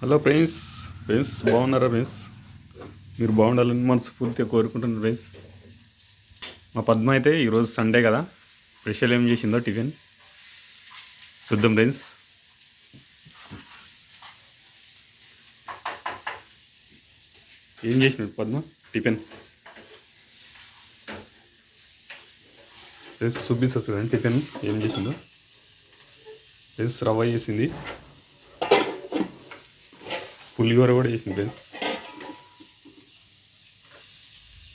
Hello friends friends బాగున్నారా friends? మీరు బాగుండాలని మనస్ఫూర్తిగా కోరుకుంటున్నాను ఫ్రెండ్స్. మా పద్మ అయితే ఈరోజు సండే కదా స్పెషల్ ఏం చేసిందో టిఫిన్? చూద్దాం ఫ్రెండ్స్. ఏం చేసినాడు పద్మ? టిఫిన్? ఫ్రెండ్స్ చూపిస్తుంది టిఫిన్ ఏం చేసిందో? ఫ్రెండ్స్ రవ్వ చేసింది. పులిహోర కూడా చేసింది ఫ్రెండ్స్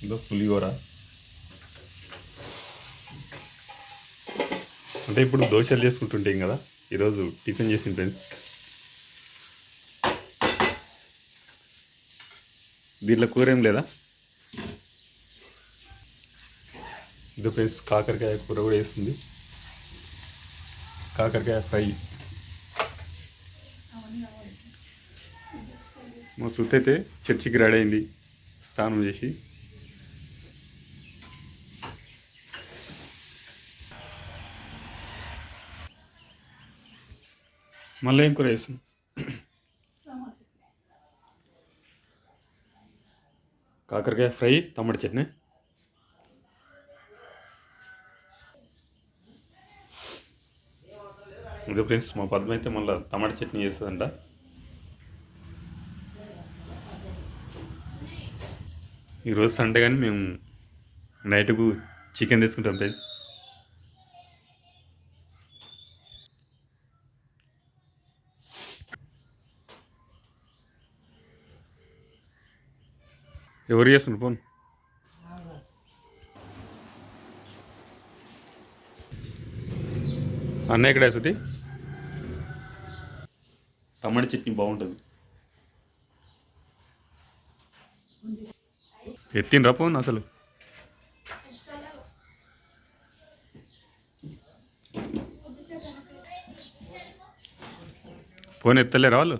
ఇదో పులిహోర. అంటే ఇప్పుడు దోశలు చేసుకుంటుంటాం కదా? ఈరోజు టిఫిన్ చేసింది ఫ్రెండ్స్. దీంట్లో కూర ఏం లేదా? ఇదో ఫ్రెండ్స్ కాకరకాయ కూర కూడా వేస్తుంది కాకరకాయ ఫ్రై. మా సుత్తి అయితే చర్చికి రెడీ అయింది స్నానం చేసి. మళ్ళీ ఏం కూర వేస్తుంది కాకరకాయ ఫ్రై తమ్మడి చట్నీ. ఇదే ఫ్రెండ్స్ మా పద్మ అయితే మళ్ళీ టమాటా చట్నీ చేస్తుందంట. ఈరోజు సండే కానీ మేము నైట్కు చికెన్ తీసుకుంటాం ప్లీజ్ ఎవరు చేస్తున్నారు ఫోన్? అన్న ఎక్కడ సుతి టమాటా చట్నీ బాగుంటుంది. ఎత్తినరా ఫోన్ అసలు. ఫోన్ ఎత్తలేరా వాళ్ళు?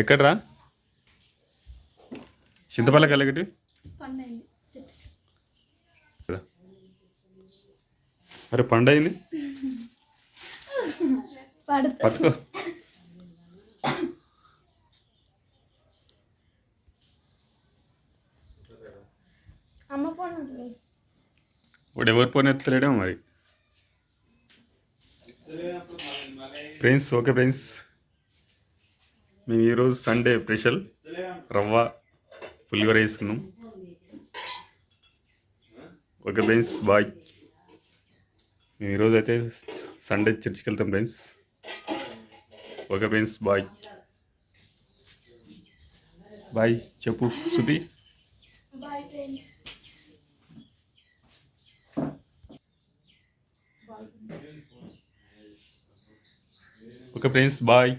ఎక్కడరా? చింతపల్లకి వెళ్ళగటి పండైంది అరే పండు అయింది. పడుతుంది. పట్టుకో. ఇప్పుడు ఎవరి ఫోన్ ఎత్తలేడో మరి. ఫ్రెండ్స్ ఓకే ఫ్రెండ్స్ మేము ఈరోజు సండే స్పెషల్ రవ్వ పులిహోర వేసుకున్నాం. ఓకే ఫ్రెండ్స్ బాయ్ మేము ఈరోజు అయితే సండే చర్చికి వెళ్తాం friends okay friends bye bye చెప్పు Suthi bye friends okay friends bye